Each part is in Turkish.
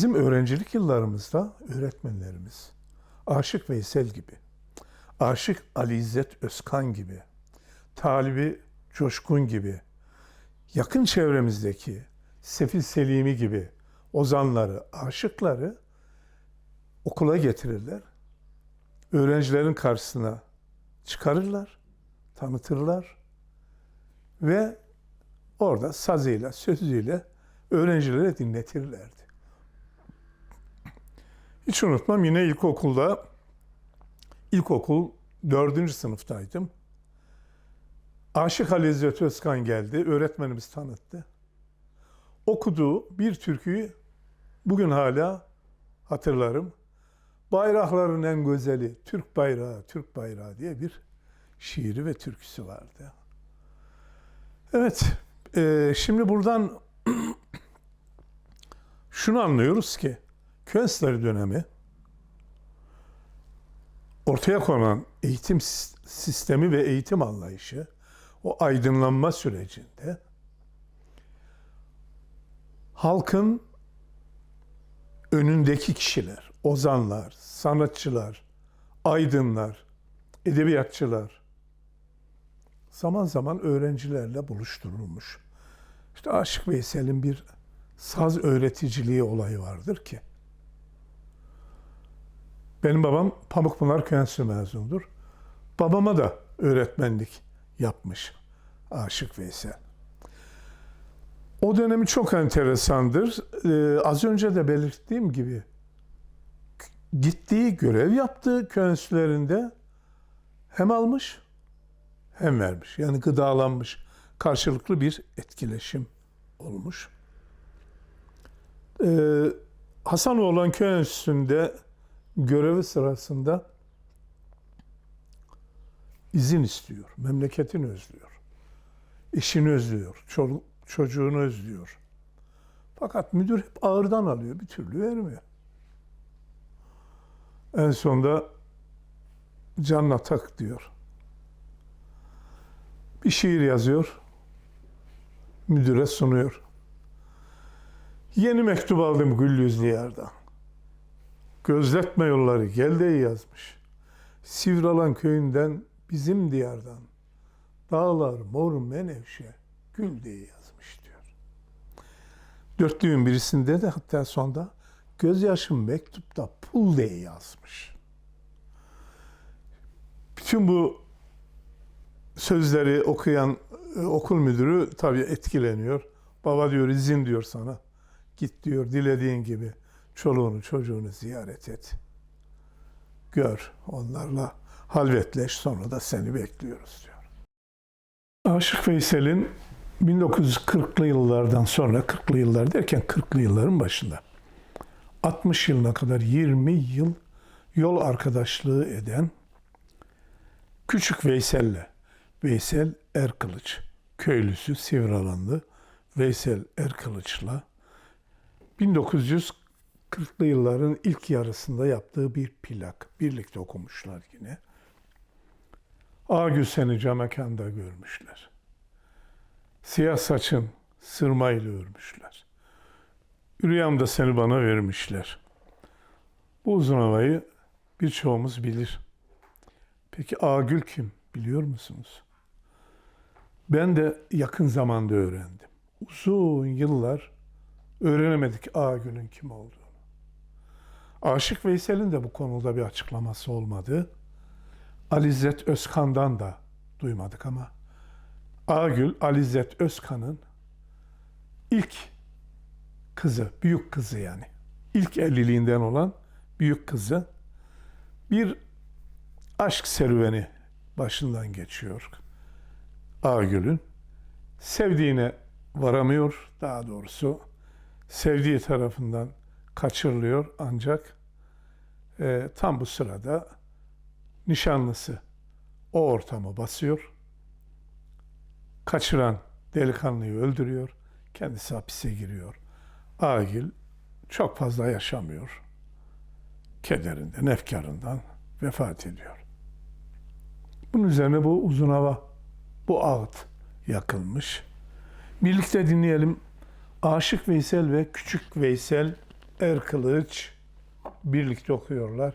Bizim öğrencilik yıllarımızda öğretmenlerimiz Aşık Veysel gibi, Aşık Ali İzzet Özkan gibi, Talibi Coşkun gibi, yakın çevremizdeki Sefil Selimi gibi ozanları, aşıkları okula getirirler. Öğrencilerin karşısına çıkarırlar, tanıtırlar ve orada sazıyla, sözüyle öğrencilere dinletirlerdi. Hiç unutmam yine ilkokulda, ilkokul dördüncü sınıftaydım. Aşık Ali İzzet Özkan geldi, öğretmenimiz tanıttı. Okuduğu bir türküyü bugün hala hatırlarım. Bayrakların en güzeli Türk bayrağı, Türk bayrağı diye bir şiiri ve türküsü vardı. Evet, e, şimdi buradan şunu anlıyoruz ki Könsler dönemi ortaya konan eğitim sis- sistemi ve eğitim anlayışı o aydınlanma sürecinde halkın önündeki kişiler, ozanlar, sanatçılar, aydınlar, edebiyatçılar zaman zaman öğrencilerle buluşturulmuş. İşte Aşık Veysel'in bir saz öğreticiliği olayı vardır ki. Benim babam Pamukpınar Köy Enstitüsü mezunudur. Babama da öğretmenlik yapmış Aşık Veysel. O dönemi çok enteresandır. Ee, az önce de belirttiğim gibi gittiği görev yaptığı köy hem almış hem vermiş. Yani gıdalanmış. Karşılıklı bir etkileşim olmuş. Ee, Hasanoğlan Köy Enstitüsü'nde görevi sırasında izin istiyor. Memleketini özlüyor. Eşini özlüyor. Çoluk, çocuğunu özlüyor. Fakat müdür hep ağırdan alıyor. Bir türlü vermiyor. En sonunda canına tak diyor. Bir şiir yazıyor. Müdüre sunuyor. Yeni mektup aldım gül yüzlü yerden. Gözletme yolları gel de yazmış. Sivralan köyünden bizim diyardan. Dağlar mor menevşe gül diye yazmış diyor. Dörtlüğün birisinde de hatta sonda gözyaşım mektupta pul diye yazmış. Bütün bu sözleri okuyan e, okul müdürü tabii etkileniyor. Baba diyor izin diyor sana. Git diyor dilediğin gibi çoluğunu çocuğunu ziyaret et. Gör onlarla halvetleş sonra da seni bekliyoruz diyor. Aşık Veysel'in 1940'lı yıllardan sonra 40'lı yıllar derken 40'lı yılların başında 60 yılına kadar 20 yıl yol arkadaşlığı eden Küçük Veysel'le Veysel Erkılıç köylüsü Sivralanlı Veysel Erkılıç'la 1940'lı yılların ilk yarısında yaptığı bir plak. Birlikte okumuşlar yine. Agül seni camekanda görmüşler. Siyah saçın sırmayla örmüşler. Rüyamda seni bana vermişler. Bu uzun havayı birçoğumuz bilir. Peki Agül kim biliyor musunuz? Ben de yakın zamanda öğrendim. Uzun yıllar öğrenemedik Agül'ün kim olduğunu. Aşık Veysel'in de bu konuda bir açıklaması olmadı. Alizet Özkan'dan da duymadık ama Agül Alizet Özkan'ın ilk kızı, büyük kızı yani. İlk evliliğinden olan büyük kızı bir aşk serüveni başından geçiyor Agül'ün. Sevdiğine varamıyor daha doğrusu. Sevdiği tarafından kaçırılıyor ancak e, tam bu sırada nişanlısı o ortamı basıyor. Kaçıran delikanlıyı öldürüyor. Kendisi hapise giriyor. Agil çok fazla yaşamıyor. Kederinden, efkarından vefat ediyor. Bunun üzerine bu uzun hava, bu ağıt yakılmış. Birlikte dinleyelim. Aşık Veysel ve Küçük Veysel Erkılıç birlikte okuyorlar.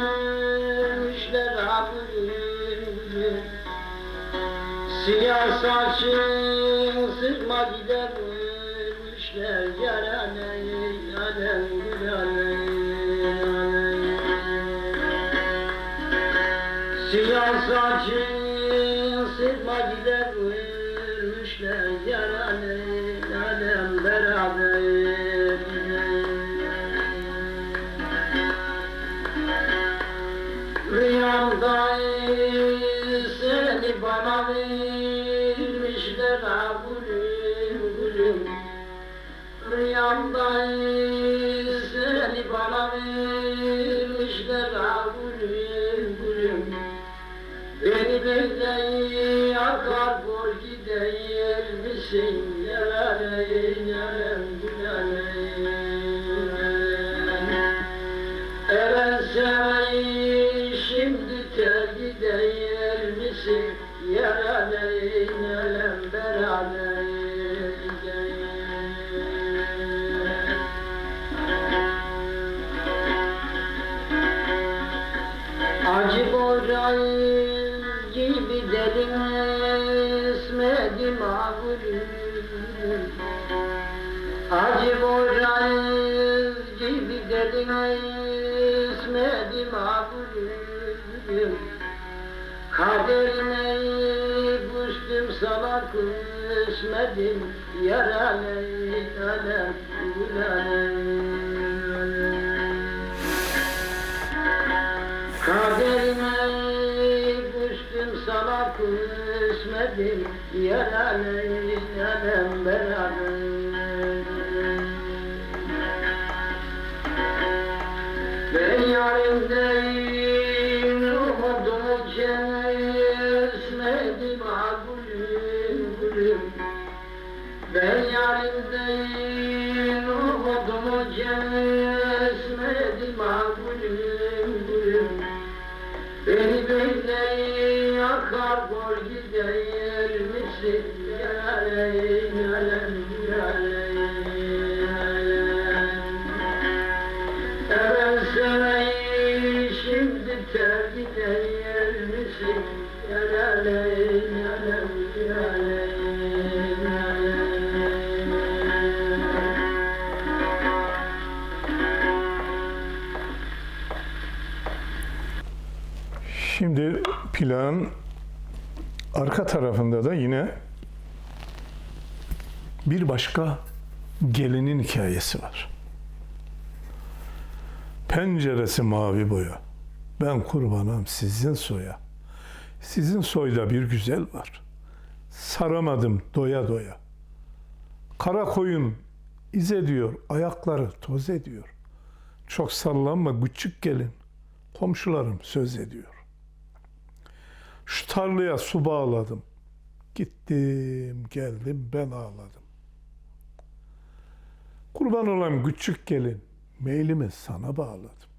Vermişler abim Siyah saçın Acı borcayı gibi dedim esmedim ağırım Kaderine düştüm sana küsmedim Yarane alem gülane Kaderime düştüm sana küsmedim Yarane alem beraber şimdi plan arka tarafında da yine bir başka gelinin hikayesi var. Penceresi mavi boya. Ben kurbanım sizin soya. Sizin soyda bir güzel var. Saramadım doya doya. Kara koyun iz ediyor, ayakları toz ediyor. Çok sallanma küçük gelin. Komşularım söz ediyor. Şu tarlaya su bağladım. Gittim, geldim, ben ağladım. Kurban olan küçük gelin, meylimi sana bağladım.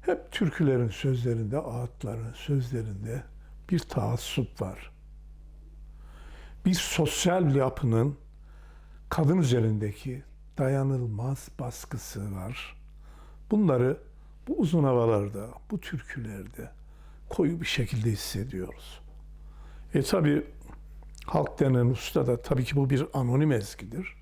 Hep türkülerin sözlerinde, ağıtların sözlerinde bir taassup var. Bir sosyal yapının kadın üzerindeki dayanılmaz baskısı var. Bunları bu uzun havalarda, bu türkülerde koyu bir şekilde hissediyoruz. E tabi halk denen usta da tabii ki bu bir anonim ezgidir.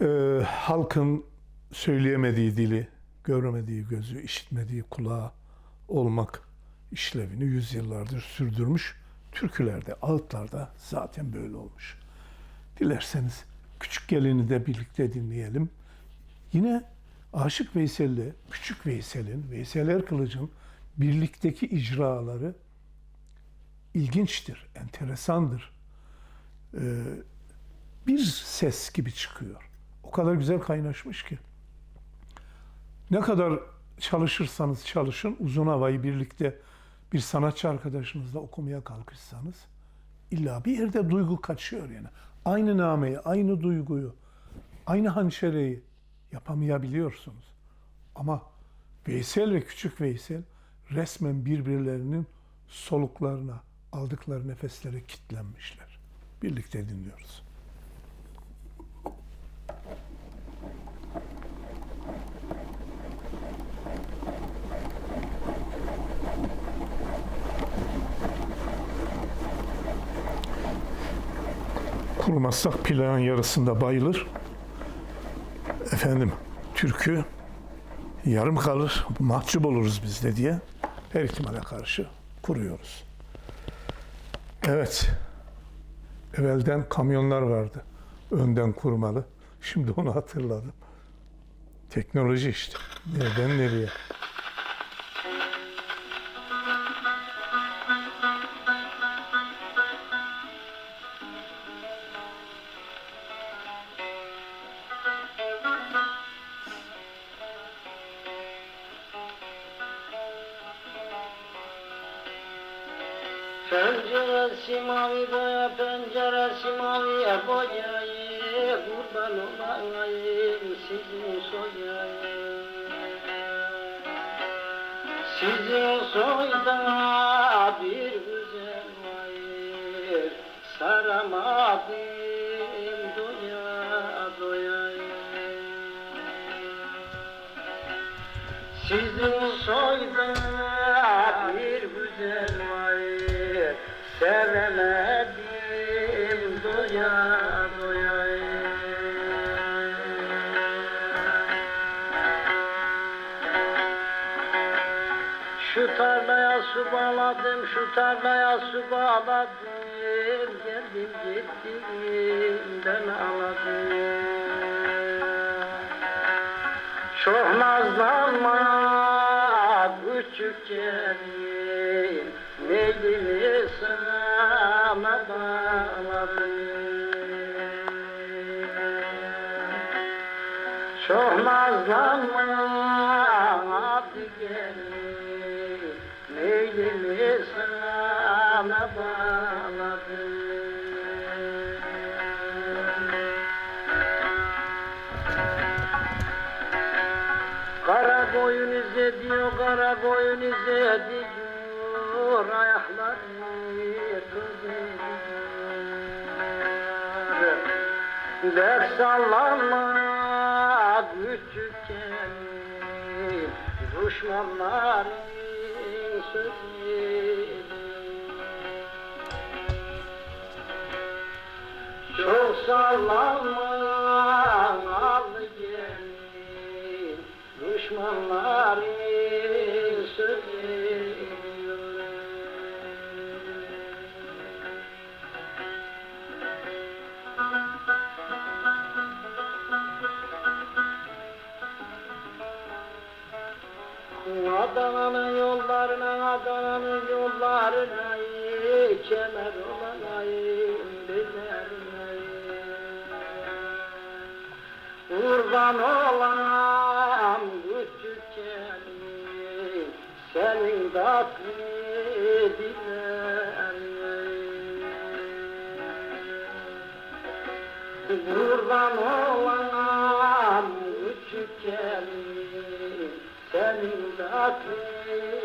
Ee, halkın söyleyemediği dili, göremediği gözü, işitmediği kulağı olmak işlevini yüzyıllardır sürdürmüş. Türkülerde, ağıtlarda zaten böyle olmuş. Dilerseniz küçük gelini de birlikte dinleyelim. Yine Aşık Veysel'le Küçük Veysel'in, Veysel Erkılıç'ın birlikteki icraları ilginçtir, enteresandır. Ee, bir ses gibi çıkıyor. Kadar güzel kaynaşmış ki. Ne kadar çalışırsanız çalışın, uzun havayı birlikte bir sanatçı arkadaşınızla okumaya kalkışsanız illa bir yerde duygu kaçıyor yani. Aynı nameyi, aynı duyguyu, aynı hançereyi yapamayabiliyorsunuz. Ama Veysel ve Küçük Veysel resmen birbirlerinin soluklarına, aldıkları nefeslere kitlenmişler. Birlikte dinliyoruz. Kurmazsak plağın yarısında bayılır. Efendim türkü yarım kalır, mahcup oluruz biz de diye her ihtimale karşı kuruyoruz. Evet, evvelden kamyonlar vardı, önden kurmalı. Şimdi onu hatırladım. Teknoloji işte. Nereden nereye? Penceresi mavi boya, penceresi maviye boyayı Kurban olayım sizin soyayım. Sizin soyda bir güzel var Saramadım doya doyayım sizin soyda bir güzel var tarlaya su bağladım Geldim gittim ben ağladım. Çok nazlanma küçük gelin Neydini sana bağladım Koyun izlediyor, kara koyun izlediyor Ayakları kızıyor. Ders sallanma küçükken Düşmanların sözü Çok sallanma Kurban olam küçük Senin tatlı dillerine Kurban olam küçük senin tatlı